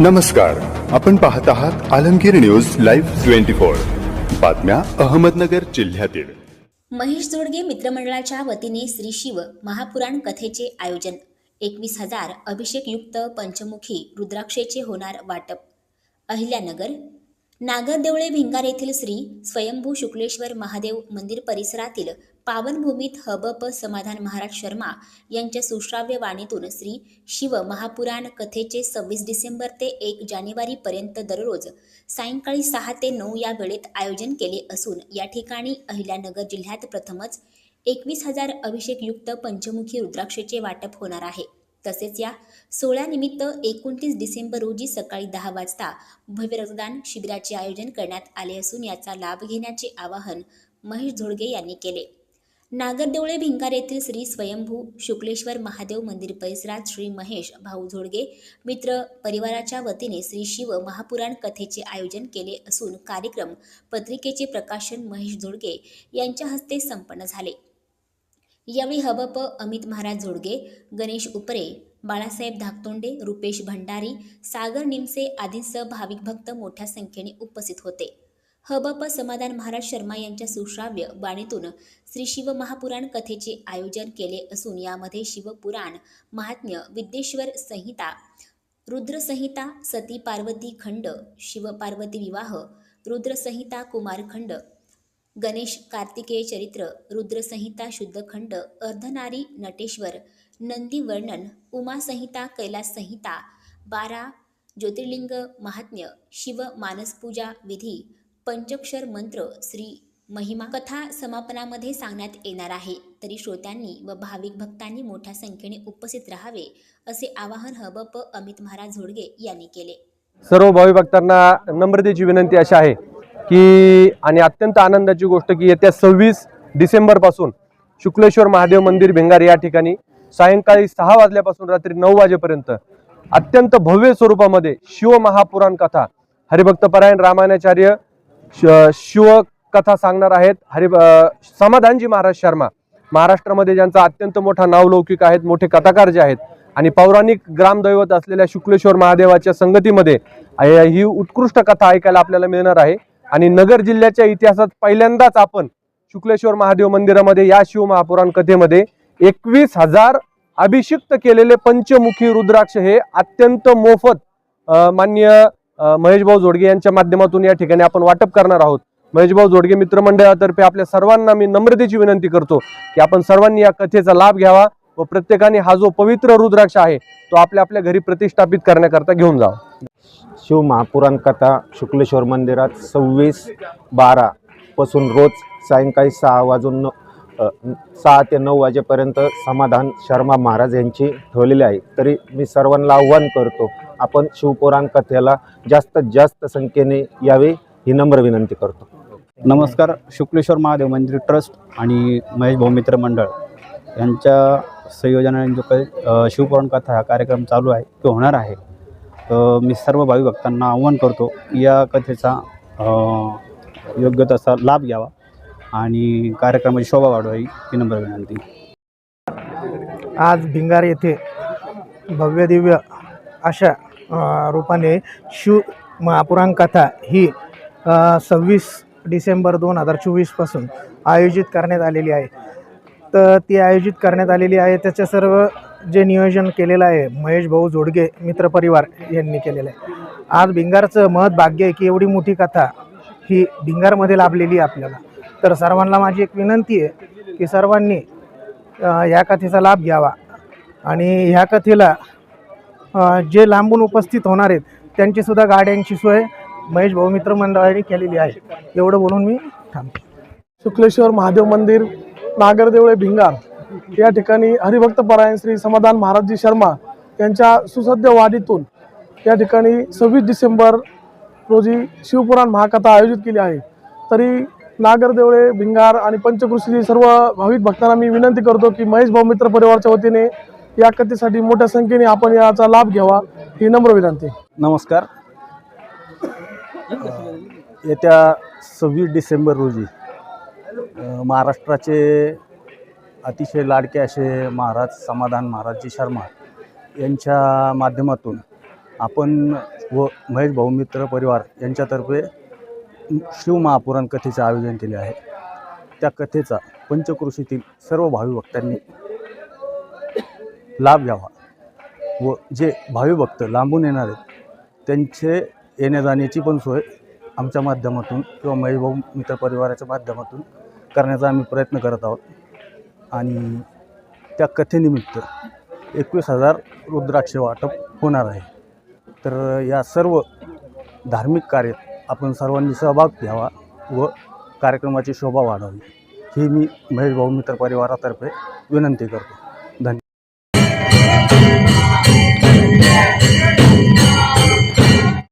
नमस्कार. आपण पाहत आहात Alamgir news live twenty four. बातम्या अहमदनगर जिल्ह्यातील. महेश जोडगे मित्रमंडळाच्या वतीने श्री शिव महापुराण कथेचे आयोजन. एकवीस हजार अभिषेकयुक्त पंचमुखी रुद्राक्षेचे होणार वाटप. अहिल्यानगर नागरदेवळे भिंगार येथील श्री स्वयंभू शुक्लेश्वर महादेव मंदिर परिसरातील पावनभूमीत हबप समाधान महाराज शर्मा यांच्या सुश्राव्य वाणीतून श्री शिव महापुराण कथेचे सव्वीस डिसेंबर ते एक जानेवारीपर्यंत दररोज सायंकाळी सहा ते नऊ या वेळेत आयोजन केले असून या ठिकाणी अहिल्यानगर जिल्ह्यात प्रथमच एकवीस हजार अभिषेकयुक्त पंचमुखी रुद्राक्षेचे वाटप होणार आहे. तसेच या सोहळ्यानिमित्त एकोणतीस डिसेंबर रोजी सकाळी दहा वाजता भव्य रक्तदान शिबिराचे आयोजन करण्यात आले असून याचा लाभ घेण्याचे आवाहन महेश झोडगे यांनी केले. नागरदेवळे भिंगार येथील श्री स्वयंभू शुक्लेश्वर महादेव मंदिर परिसरात श्री महेश भाऊ झोडगे मित्र परिवाराच्या वतीने श्री शिव महापुराण कथेचे आयोजन केले असून कार्यक्रम पत्रिकेचे प्रकाशन महेश झोडगे यांच्या हस्ते संपन्न झाले. यावेळी हबप अमित महाराज जोडगे गणेश उपरे बाळासाहेब धाकतोंडे रुपेश भंडारी सागर निमसे आदींसह भाविक भक्त मोठ्या संख्येने उपस्थित होते. हबप समाधान महाराज शर्मा यांच्या सुश्राव्य वाणीतून श्री शिव महापुराण कथेचे आयोजन केले असून यामध्ये शिवपुराण महात्म्य विद्येश्वर संहिता रुद्रसंहिता सती पार्वती खंड शिवपार्वती विवाह रुद्रसंहिता कुमारखंड गणेश कार्तिकेय चरित्र रुद्रसंहिता शुद्धखंड अर्धनारी नटेश्वर नंदी वर्णन उमासंहिता कैलास संहिता बारा ज्योतिर्लिंग महात्म्य शिव मानसपूजा विधी पंचक्षर मंत्र श्री महिमा कथा समापनामध्ये सांगण्यात येणार आहे. तरी श्रोत्यांनी व भाविक भक्तांनी मोठ्या संख्येने उपस्थित राहावे असे आवाहन हबप अमित महाराज झोडगे यांनी केले. सर्व भावी भक्तांना नम्रतेची विनंती अशी आहे. की आणि अत्यंत आनंदाची गोष्ट की येत्या सव्वीस डिसेंबरपासून शुक्लेश्वर महादेव मंदिर भिंगार या ठिकाणी सायंकाळी सहा वाजल्यापासून रात्री नऊ वाजेपर्यंत अत्यंत भव्य स्वरूपामध्ये शिव महापुराण कथा हरिभक्त परायण रामायणाचार्य श- शिव कथा सांगणार आहेत. हरि समाधानजी महाराज शर्मा. महाराष्ट्रामध्ये ज्यांचा अत्यंत मोठा नावलौकिक आहेत मोठे कथाकार जे आहेत आणि पौराणिक ग्रामदैवत असलेल्या शुक्लेश्वर महादेवाच्या संगतीमध्ये ही उत्कृष्ट कथा ऐकायला आपल्याला मिळणार आहे. आणि नगर जिल्ह्याच्या इतिहासात पहिल्यांदाच आपण शुक्लेश्वर महादेव मंदिरामध्ये या शिव महापुराण कथेमध्ये एकवीस हजार अभिषिक्त केलेले पंचमुखी रुद्राक्ष हे अत्यंत मोफत मान्य महेशभाऊ जोडगे यांच्या माध्यमातून या ठिकाणी आपण वाटप करणार आहोत. महेशभाऊ जोडगे मित्रमंडळातर्फे आपल्या सर्वांना मी नम्रतेची विनंती करतो की आपण सर्वांनी या कथेचा लाभ घ्यावा. व प्रत्येकाने हा जो पवित्र रुद्राक्ष आहे तो आपल्या आपल्या घरी प्रतिष्ठापित करण्याकरता घेऊन जावा. शिव महापुराण कथा शुक्लेश्वर मंदिरात सव्वीस बारा पासून रोज सायंकाळी सहा वाजून सहा ते नऊ वाजेपर्यंत समाधान शर्मा महाराज यांची ठेवलेली आहे. तरी मी सर्वांना आव्हान करतो आपण शिवपुराण कथेला जास्तीत जास्त संख्येने यावे ही नम्र विनंती करतो. नमस्कार शुक्लेश्वर महादेव मंदिर ट्रस्ट आणि महेश भाऊ मित्र मंडळ यांच्या संयोजनाने जो काही शिवपुराण कथा हा कार्यक्रम चालू आहे तो होणार आहे. तर मी सर्व भावी भक्तांना आव्हान करतो या कथेचा योग्य तसा लाभ घ्यावा आणि कार्यक्रमाची शोभा वाढवावी ही नंबर विनंती. आज भिंगार येथे भव्य दिव्य अशा रूपाने शिव महापुराण कथा ही सव्वीस डिसेंबर दोन हजार चोवीसपासून आयोजित करण्यात आलेली आहे. तर ती आयोजित करण्यात आलेली आहे. त्याचं सर्व जे नियोजन केलेलं आहे महेश भाऊ जोडगे मित्रपरिवार यांनी केलेलं आहे. आज भिंगारचं महत् भाग्य आहे की एवढी मोठी कथा ही भिंगारमध्ये लाभलेली आहे आपल्याला. तर सर्वांना माझी एक विनंती आहे की सर्वांनी ह्या या कथेचा लाभ घ्यावा. आणि ह्या कथेला जे लांबून उपस्थित होणार आहेत त्यांचीसुद्धा गाड्यांची सोय महेश भाऊ मित्र मंडळाने केलेली आहे. एवढं बोलून मी थांबतो. शुक्लेश्वर महादेव मंदिर नागरदेवळे भिंगार या ठिकाणी हरिभक्त परायण श्री समाधान महाराजजी शर्मा यांच्या सुसद्य वाडीतून या ठिकाणी सव्वीस डिसेंबर रोजी शिवपुराण महाकथा आयोजित केली आहे. तरी नागरदेवळे भिंगार आणि पंचकृषी सर्व भाविक भक्तांना मी विनंती करतो की महेश भाऊ मित्र परिवारच्या वतीने या कथेसाठी मोठ्या संख्येने आपण याचा लाभ घ्यावा ही नम्र विनंती. नमस्कार. येत्या सव्वीस डिसेंबर रोजी महाराष्ट्राचे अतिशय लाडके असे महाराज समाधान महाराजजी शर्मा यांच्या माध्यमातून आपण व महेश भाऊमित्र परिवार यांच्यातर्फे शिवमहापुराण कथेचे आयोजन केले आहे. त्या कथेचा पंचकृषीतील सर्व भावी भक्तांनी लाभ घ्यावा व जे भावी भक्त लांबून येणार आहेत त्यांचे येण्या जाण्याची पण सोय आमच्या माध्यमातून किंवा महेशभाऊ मित्र परिवाराच्या माध्यमातून करण्याचा आम्ही प्रयत्न करत आहोत. आणि त्या कथेनिमित्त एकवीस हजार रुद्राक्ष वाटप होणार आहे. तर या सर्व धार्मिक कार्यात आपण सर्वांनी सहभाग घ्यावा व कार्यक्रमाची शोभा वाढावी ही मी महेश भाऊ मित्र परिवारातर्फे विनंती करतो.